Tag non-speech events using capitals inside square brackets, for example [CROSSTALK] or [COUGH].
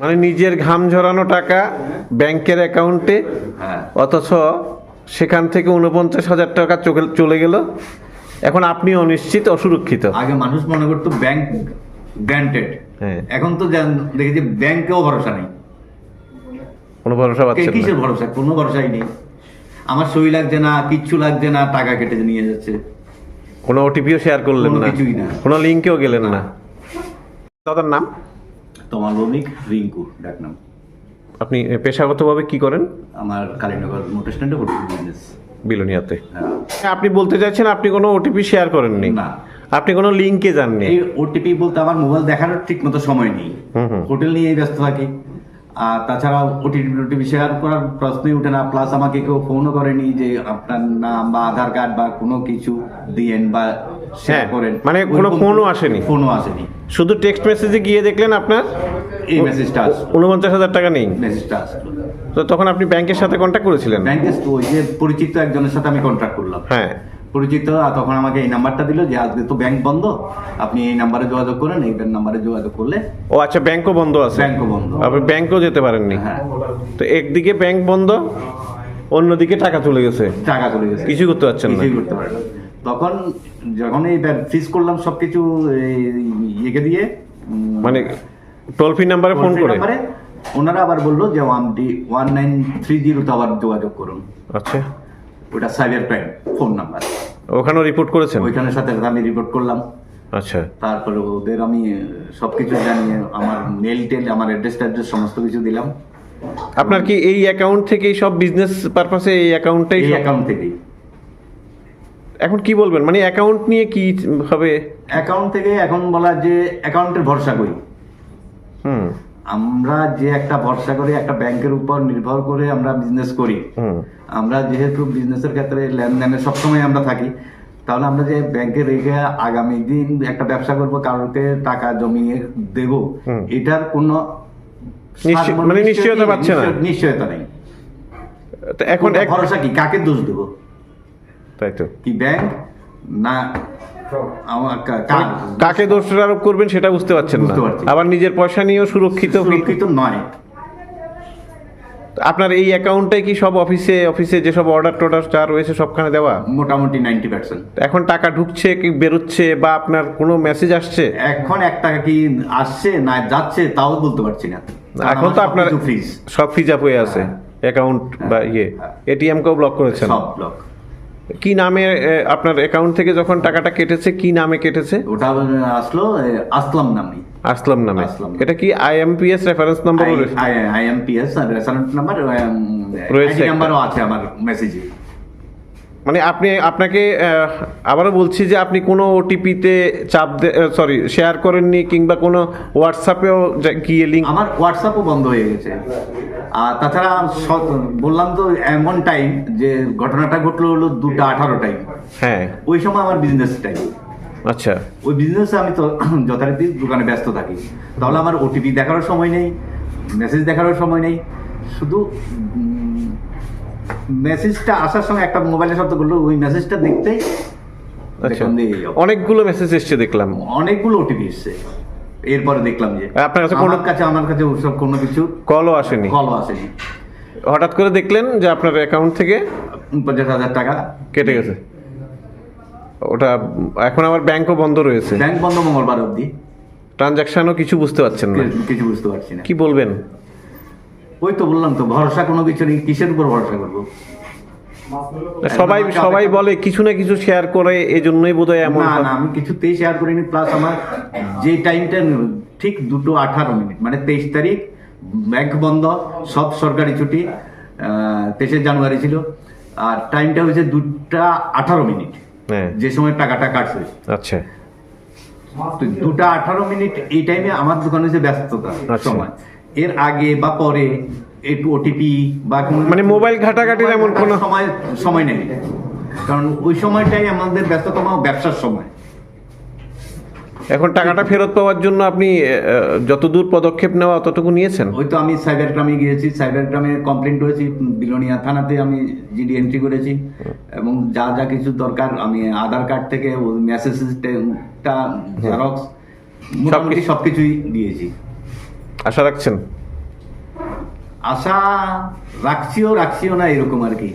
মানে নিজের ঘাম ঝরানো টাকা ব্যাংকের অ্যাকাউন্টে হ্যাঁ। অথচ সেখান থেকে উনপঞ্চাশ হাজার টাকা চলে গেল। এখন আপনি অনিশ্চিত অসুরক্ষিত। আগে মানুষ মনে করতো ব্যাংক গ্যান্টেড। এখন তো দেখেছি ব্যাংকেও ভরসা নেই। কোনো ভরসা কিসের ভরসা? কোনো ভরসাই নেই। আমার সই লাগছে না কিচ্ছু লাগছে না টাকা কেটে নিয়ে যাচ্ছে। কোনো ওটিপিও শেয়ার করলেন কিছুই না। কোনো লিঙ্কেও গেলেন না। দাদার নাম? তোমার ভৌমিক রিঙ্কু ডাকনাম আপনি পেশাগতভাবে কি করেন? আমার কালীনগর মোটর স্ট্যান্ডে হোটেল বিজনেস। বিলোনিয়াতে। হ্যাঁ। আপনি বলতে চাইছেন আপনি কোনো ওটিপি শেয়ার করেননি? না। আপনি কোনো লিঙ্কে যাননি? এই ওটিপি বলতে আমার মোবাইল দেখানোর ঠিক মতো সময় নেই। হোটেল নিয়ে ব্যস্ত থাকি। আর তাছাড়া ওটিপি ওটিপি শেয়ার করার প্রশ্নই উঠে না। প্লাস আমাকে কেউ ফোনও করেনি যে আপনার নাম বা আধার কার্ড বা কোনো কিছু দিয়েন বা শেয়ার হ্যাঁ, করেন। মানে কোনো ফোনও আসেনি? ফোনও আসেনি। শুধু টেক্সট মেসেজে গিয়ে দেখলেন আপনার? এই মেসেজটা আসলো। উনপঞ্চাশ হাজার টাকা নেই। মেসেজটা আসলো। তো তখন আপনি ব্যাংকের সাথে কন্ট্যাক্ট করেছিলেন? ব্যাংকে ওই যে পরিচিত একজনের সাথে আমি কন্ট্যাক্ট করলাম। হ্যাঁ। পরিচিত আর তখন আমাকে এই নাম্বারটা দিল যে আজকে তো ব্যাংক বন্ধ। আপনি এই নাম্বারে যোগাযোগ করেন এই নাম্বারে যোগাযোগ করলে ও আচ্ছা ব্যাংকও বন্ধ আছে। ব্যাংকও বন্ধ। আপনি ব্যাংকও যেতে পারেননি। হ্যাঁ। তো একদিকে ব্যাংক বন্ধ অন্যদিকে টাকা চলে গেছে। টাকা চলে গেছে। কিছু করতে পারছেন না। কিছুই করতে পারে না তখন যখন এই ফিস করলাম সবকিছু এই ইয়েকে দিয়ে মানে টোল ফ্রি নাম্বারে ফোন করে? ওনারা আবার বলল যে one D one nine three জিরোতে আবার যোগাযোগ করুন। আচ্ছা। ওটা সাইবার ক্রাইম ফোন নাম্বার। ওখানেও রিপোর্ট করেছেন? ওইখানের সাথে সাথে আমি রিপোর্ট করলাম। আচ্ছা। তারপরে ওদের আমি সব কিছু জানিয়ে আমার মেল টেল আমার অ্যাড্রেস ট্যাড্রেস সমস্ত কিছু দিলাম। আপনার কি এই অ্যাকাউন্ট থেকেই সব বিজনেস পারপাসে এই অ্যাকাউন্টটাই এই অ্যাকাউন্ট থেকেই। এখন কি বলবেন? মানে অ্যাকাউন্ট নিয়ে কি হবে? অ্যাকাউন্ট থেকে এখন বলা যে অ্যাকাউন্টের ভরসা করি। হুম। আমরা যে একটা ভরসা করে একটা ব্যাংকের উপর নির্ভর করে আমরা বিজনেস করি। আমরা যেহেতু বিজনেসের ক্ষেত্রে লেনদেনে সবসময় আমরা থাকি তাহলে আমরা যে ব্যাংকে রেখে আগামী দিন একটা ব্যবসা করব কারোকে টাকা জমিয়ে দেব এটার কোনো মানে নিশ্চয়তা পাচ্ছে না। নিশ্চয়- নিশ্চয়তা নেই। এখন ভরসা কি? কাকে দোষ দেব? তাই তো? কি ব্যাংক? না কাকে দোষ আরোপ করবেন সেটা বুঝতে পারছেন না। আবার নিজের পয়সা নিয়েও সুরক্ষিত সুরক্ষিত নয়। আপনার এই অ্যাকাউন্টে কি সব অফিসে অফিসে যেসব অর্ডার টর্ডার যা রয়েছে সবখানে দেওয়া? মোটামুটি নাইনটি পার্সেন্ট। এখন টাকা ঢুকছে কি বেরোচ্ছে বা আপনার কোনো মেসেজ আসছে? এখন এক টাকা কি আসছে না যাচ্ছে তাও বলতে পারছি না। এখন তো আপনার সব ফ্রিজ আপ হয়ে আছে অ্যাকাউন্ট বা ইয়ে। এটিএম কেও ব্লক করেছেন? সব ব্লক কি নামে আপনার অ্যাকাউন্ট থেকে যখন টাকাটা কেটেছে কি নামে কেটেছে? ওটা আসলো আসলাম নামে। আসলাম নামে। আসলাম। এটা কি IMPS reference number IMPS reference number রয়েছে। নাম্বারও আছে আমার মেসেজে মানে আপনি আপনাকে আবারও বলছি যে আপনি কোনো ওটিপিতে চাপ সরি শেয়ার করেননি কিংবা কোনো হোয়াটসঅ্যাপেও গিয়ে লিঙ্ক আমার হোয়াটসঅ্যাপও বন্ধ হয়ে গেছে। আর তাছাড়া বললাম তো এমন টাইম যে ঘটনাটা ঘটলো হলো দুটা আঠারো টাইম হ্যাঁ। ওই সময় আমার বিজনেস টাইম আচ্ছা। ওই বিজনেসে আমি তো [CLEARS THROAT] যথারীতি দোকানে ব্যস্ত থাকি। তাহলে আমার ওটিপি দেখারও সময় নেই মেসেজ দেখারও সময় নেই। শুধু মেসেজটা আসার সময় একটা শব্দ করল ওই মেসেজটা দেখতেই আচ্ছা। অনেকগুলো মেসেজ এসছে দেখলাম। অনেকগুলো ওটিপি এসছে। এরপরে দেখলাম যে আপনার কাছে কোনো- কাছে আমার কাছে ওসব কোনো কিছু কলও আসেনি। কলও আসেনি। হঠাৎ করে দেখলেন যে আপনার অ্যাকাউন্ট থেকে পঞ্চাশ হাজার টাকা কেটে গেছে। ওটা এখন আবার ব্যাংকও বন্ধ রয়েছে। ব্যাংক বন্ধ মঙ্গলবার অবধি। ট্রানজাকশনও কিছু বুঝতে পারছেন না। কিছু বুঝতে পারছি না। কি বলবেন? ওই তো বললাম তো ভরসা কোনো কিছু নেই কিসের উপর ভরসা করব? সবাই সবাই বলে কিছু না কিছু শেয়ার করে এই জন্যই বোধহয় এমন না হয়। না আমি কিছুতেই শেয়ার করিনি প্লাস আমার যে টাইমটা ঠিক দুটো আঠারো মিনিট মানে তেইশ তারিখ ব্যাংক বন্ধ সব সরকারি ছুটি তেইশে জানুয়ারি ছিল আর টাইমটা হয়েছে দুটা আঠারো মিনিট হ্যাঁ। যে সময় টাকাটা কাটছে। আচ্ছা। দুটা আঠারো মিনিট এই টাইমে আমার দোকানে হচ্ছে ব্যস্ততা আচ্ছা। সময়। এর আগে বা পরে একটু ওটিপি বা মানে মোবাইল ঘাটাঘাটির এমন কোনো- সময় সময় নেই। কারণ ওই সময়টাই আমাদের ব্যস্ততম ব্যবসার সময়। এখন টাকাটা ফেরত পাওয়ার জন্য আপনি যতদূর পদক্ষেপ নেওয়া ততটুকু নিয়েছেন? ওই তো আমি সাইবার ক্রামে গিয়েছি সাইবার ক্রামে কমপ্লেন করেছি বিলোনিয়া থানাতে আমি জিডি এন্ট্রি করেছি এবং যা যা কিছু দরকার আমি আধার কার্ড থেকে মেসেজটা জেরক্স মোটামুটি সবকিছুই দিয়েছি। আশা রাখছেন? আশা রাখছিও রাখছিও না এরকম আর কি।